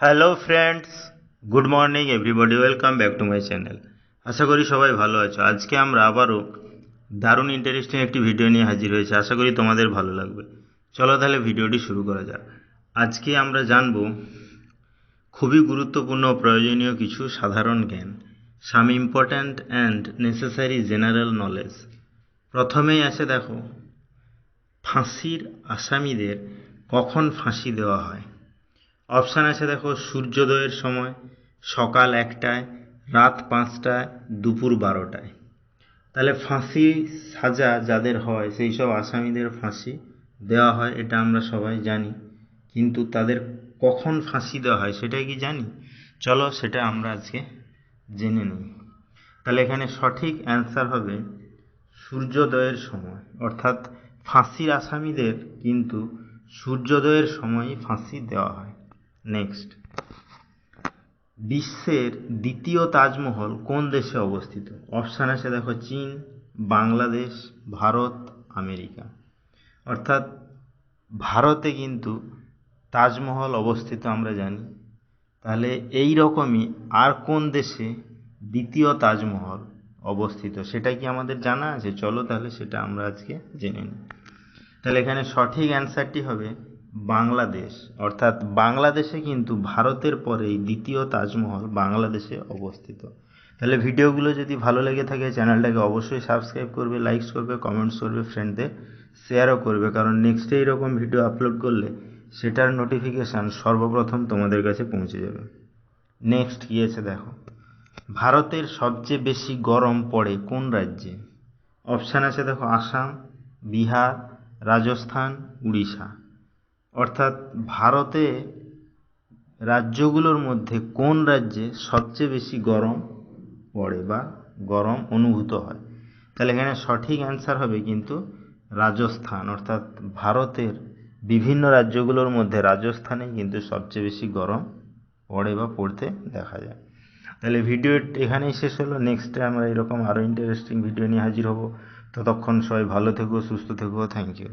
Hello friends good morning everybody welcome back to my channel আশা করি সবাই ভালো আছো। আজকে আমরা আবারও দারুণ ইন্টারেস্টিং একটি ভিডিও নিয়ে হাজির হয়েছি। আশা করি তোমাদের ভালো লাগবে। চলো তাহলে ভিডিওটি শুরু করা যাক। আজকে আমরা জানব খুবই গুরুত্বপূর্ণ প্রয়োজনীয় কিছু সাধারণ জ্ঞান some important and necessary general knowledge প্রথমেই আছে দেখো, ফাঁসির আসামিদের কখন ফাঁসি দেওয়া হয়? অপশান আছে দেখো সূর্যোদয়ের সময়, সকাল একটায়, রাত পাঁচটায়, দুপুর বারোটায়। তাহলে ফাঁসি সাজা যাদের হয়, সেই সব আসামিদের ফাঁসি দেওয়া হয়, এটা আমরা সবাই জানি। কিন্তু তাদের কখন ফাঁসি দেওয়া হয়, সেটাই কি জানি? চলো সেটা আমরা আজকে জেনে নিই। তাহলে এখানে সঠিক অ্যান্সার হবে সূর্যোদয়ের সময়। অর্থাৎ ফাঁসির আসামিদের কিন্তু সূর্যোদয়ের সময়ই ফাঁসি দেওয়া হয়। নেক্সট বিশ্বের দ্বিতীয় তাজমহল কোন দেশে অবস্থিত? অপশান আছে দেখো চীন, বাংলাদেশ, ভারত, আমেরিকা। অর্থাৎ ভারতে কিন্তু তাজমহল অবস্থিত আমরা জানি। তাহলে এই রকমই আর কোন দেশে দ্বিতীয় তাজমহল অবস্থিত? সেটা কি আমাদের জানা আছে? চলো তাহলে সেটা আমরা আজকে জেনে নিই। তাহলে এখানে সঠিক অ্যান্সারটি হবে বাংলাদেশ, অর্থাৎ বাংলাদেশে কিন্তু ভারতের পরেই দ্বিতীয় তাজমহল বাংলাদেশে অবস্থিত। তাহলে ভিডিওগুলো যদি ভালো লেগে থাকে, চ্যানেলটাকে অবশ্যই সাবস্ক্রাইব করবে লাইকস করবে কমেন্টস করবে ফ্রেন্ডদের শেয়ারও করবে, কারণ নেক্সটে এইরকম ভিডিও আপলোড করলে সেটার নোটিফিকেশান সর্বপ্রথম তোমাদের কাছে পৌঁছে যাবে। নেক্সট কী আছে দেখো। ভারতের সবচেয়ে বেশি গরম পড়ে কোন রাজ্যে? অপশান আছে দেখো, আসাম, বিহার, রাজস্থান, উড়িষ্যা। অর্থাৎ ভারতে রাজ্যগুলোর মধ্যে কোন রাজ্যে সবচেয়ে বেশি গরম পড়ে বা গরম অনুভূত হয়? তাহলে এখানে সঠিক অ্যান্সার হবে কিন্তু রাজস্থান। অর্থাৎ ভারতের বিভিন্ন রাজ্যগুলোর মধ্যে রাজস্থানে কিন্তু সবচেয়ে বেশি গরম পড়ে বা পড়তে দেখা যায়। তাহলে ভিডিও এখানেই শেষ হলো। নেক্সটে আমরা এরকম আরও ইন্টারেস্টিং ভিডিও নিয়ে হাজির হব। ততক্ষণ সবাই ভালো থেকো, সুস্থ থেকো। Thank you